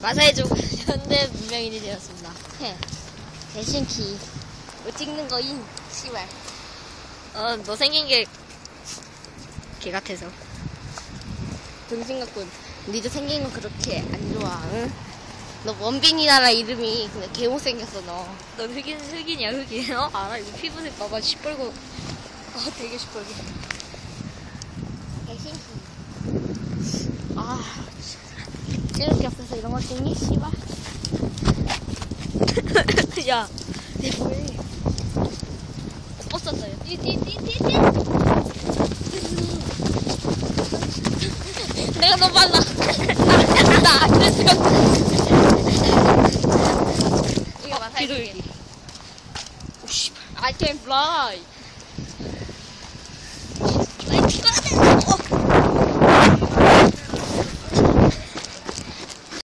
마사의 족 현대 문명인이 되었습니다. 해. 대신 키. 뭐 찍는 거인. 씨발. 어, 너 생긴 게, 개 같아서. 동생 같군. 니도 생긴 건 그렇게 안 좋아, 응? 너 원빈이나라 이름이 그냥 개 못생겼어, 너. 넌 흑인, 흑인이야, 흑인. 어? 알아? 이거 피부색 봐봐. 시뻘고. 어, 되게 시뻘게. 대신 키. 아, 찍을 I che ho fly.